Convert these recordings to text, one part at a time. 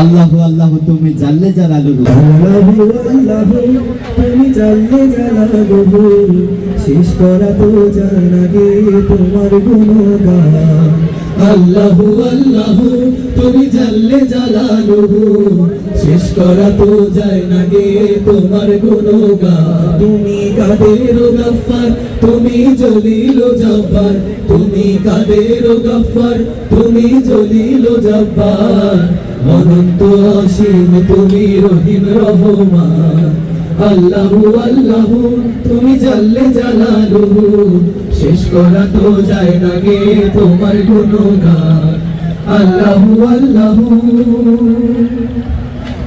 আল্লাহু আল্লাহ, তুমি জানলে জানালো তুমি জানলে জানালো শেষ করা তো জানা গে তোমার গুণগান। আল্লাহু আল্লাহু, তুমি জানলে জালালুহু। শেষ করা তো যায় না গে তোমার গুণগান। তুমি কাদের গফার, তুমি জলিল জব্বার তুমি কাদের গফার, তুমি জলিল জব্বার অনন্ত অসীম, তুমি রহিম রহমান। আল্লাহু আল্লাহু, তুমি জানলে জালালুহু। শেষ করা তো যায় না গে তোমার আল্লাহু।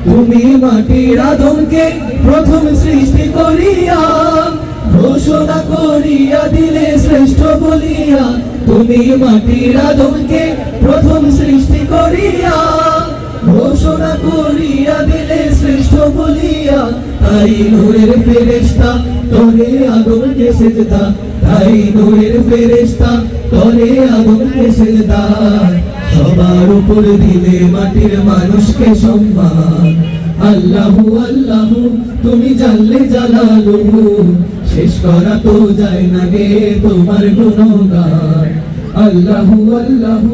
তুমি মাটির আদমকে প্রথম সৃষ্টি করিয়া, ঘোষণা করিয়া দিলে শ্রেষ্ঠ বলিয়া, তুমি মাটির আদমকে প্রথম সৃষ্টি করিয়া ঘোষণা করিয়া দিলে শ্রেষ্ঠ বলিয়া, তাই নূরের ফেরেশতা তোরে আদমকে সেজদা তাই নূরের ফেরেশতা তোরে আদমকে সেজদা সবার উপর দিলে মাটির মানুষকে সম্মান। আল্লাহু আল্লাহু, তুমি জানলে জালালুহু শেষ করা তো যায় না গে তোমার গুণগান। আল্লাহু আল্লাহু।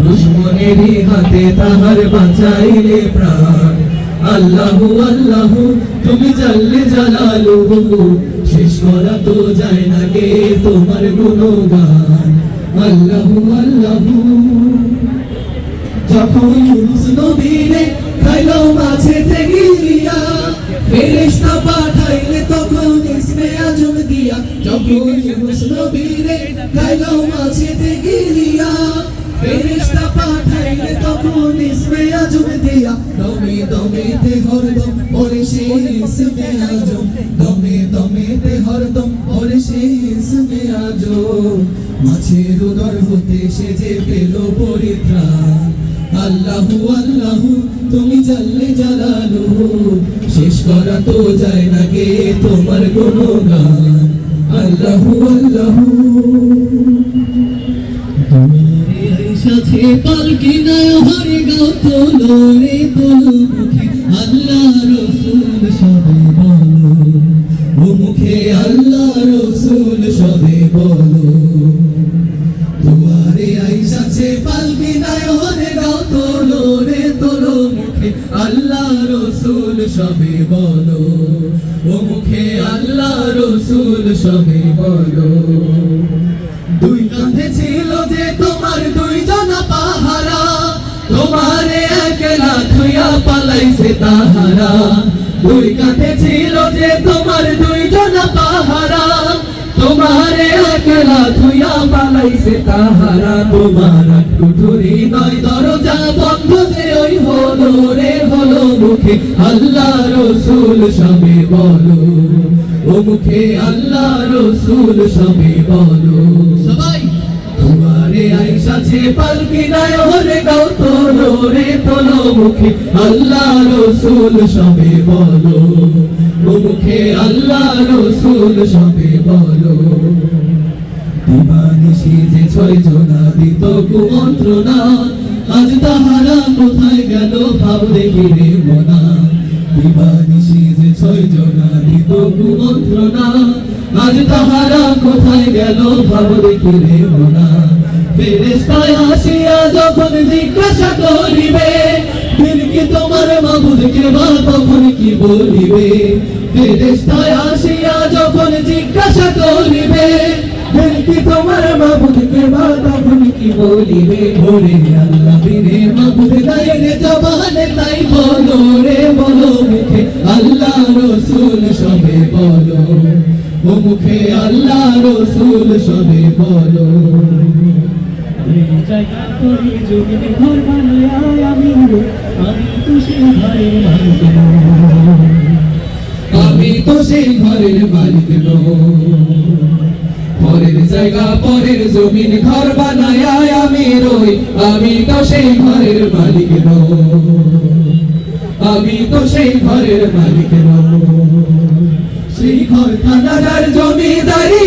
দুশ্মনেরই হাতে তাহার বাঁচাইলে প্রাণ। আল্লাহু আল্লাহু, তুমি জানলে জালালুহু শেষ করা তো যায় না গে তোমার গুণগান। আল্লাহু আল্লাহু। যখন ইউনুস নবীরে খাইলো মাছেতে গিলিয়া ফেরেশতা পাঠাইলে তখন ইসমে আজম দিয়া, যখন ইউনুস নবীরে খাইলো মাছেতে গিলিয়া ফেরেশতা মাছের উদর হতে সে যে পেল পরিত্রাণ আল্লাহু আল্লাহু তুমি জানলে জালালুহু শেষ করা তো যায় না গে তোমার গুণগান আল্লাহু আল্লাহু নয় হরে গাও তোলো রে ও মুখে আল্লাহ রসুল সবে বলো। দুয়ারে আইসাছে পালকি নাই হরে গাও তোলো রে, তোলো মুখে। আল্লাহ রসুল সবে বলো। ও মুখে আল্লাহ রসুল সবে বলো। পালাইছে তাহারা। দুই কাঁধে ছিল যে তোমার দুইজন পাহারা। তোমারে একলা থুয়া পালাইছে তাহারা। তোমার কুঠুরি নয়, দরজা বন্ধ যে ওই হলো রে, হলো মুখে আল্লাহ রসুল সবে বলো। ও মুখে আল্লাহ রসুল সবে বলো। সবাই আইসাছে পালকি নাই ওরে গাও তোলো রে তোলো মুখে। আল্লাহ রসুল সবে বলো, মুখে আল্লাহ রসুল সবে বলো। দিবানিশি যে ছয় জনা দিত কুমন্ত্রণা, আজ তাহারা কোথায় গেল ভাব দেখি রে মনা। দিবানিশি যে ছয় জনা দিত কুমন্ত্রণা, আজ তাহারা কোথায় গেল ভাব দেখি রে মনা। ফেরেস্তায় আসিয়া যখন জিজ্ঞাসা করিবে দিন কি তোমার মাবুদকে বা তখন কি বলিবে? ফেরেস্তায় আসিয়া যখন জিজ্ঞাসা করিবে দিন কি তোমার মাবুদকে বা তখন কি বলিবে? ওরে আল্লাহ বিনে মাবুদ গায়ে তাই রে, বলো মুখে আল্লাহ রসুল সবে বলো। ও মুখে আল্লাহ রসুল সবে বলো। আমি তো সেই ঘরের মালিক পরের জায়গা, পরের জমিন, ঘর বানায় আমি রই। আমি তো সেই ঘরের মালিক আমি তো সেই ঘরের মালিক সেই ঘর খানাদার জমিদারি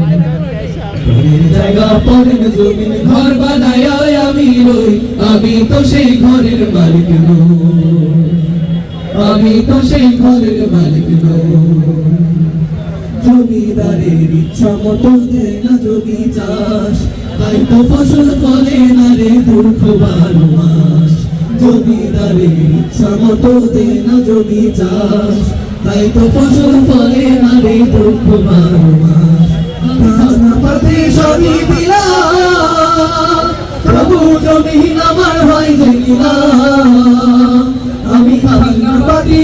আমি তো সেই ঘরের মালিক আমি তো সেই ঘরের মালিক জমিদারের ইচ্ছা মতো না জমি চাষ, তাই তো ফসল ফলে না রে দুঃখ বারো মাস। জমিদারের ইচ্ছা মতো না জমি চাষ, তাই তো ফসল ফলে না রে দুঃখ বারো মাস। সবই দিলাম প্রভু জমিন আমার হয় যে আমি খাজনা পাতি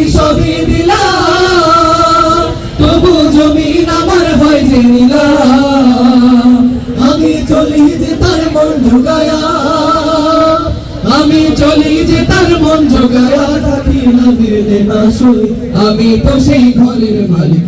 তবু জমিন আমার হয় যে আমি চলি যে তার মন জোগায়া আমি চলি যে তার মন জোগায়া আমি তো সেই ঘরের মালিক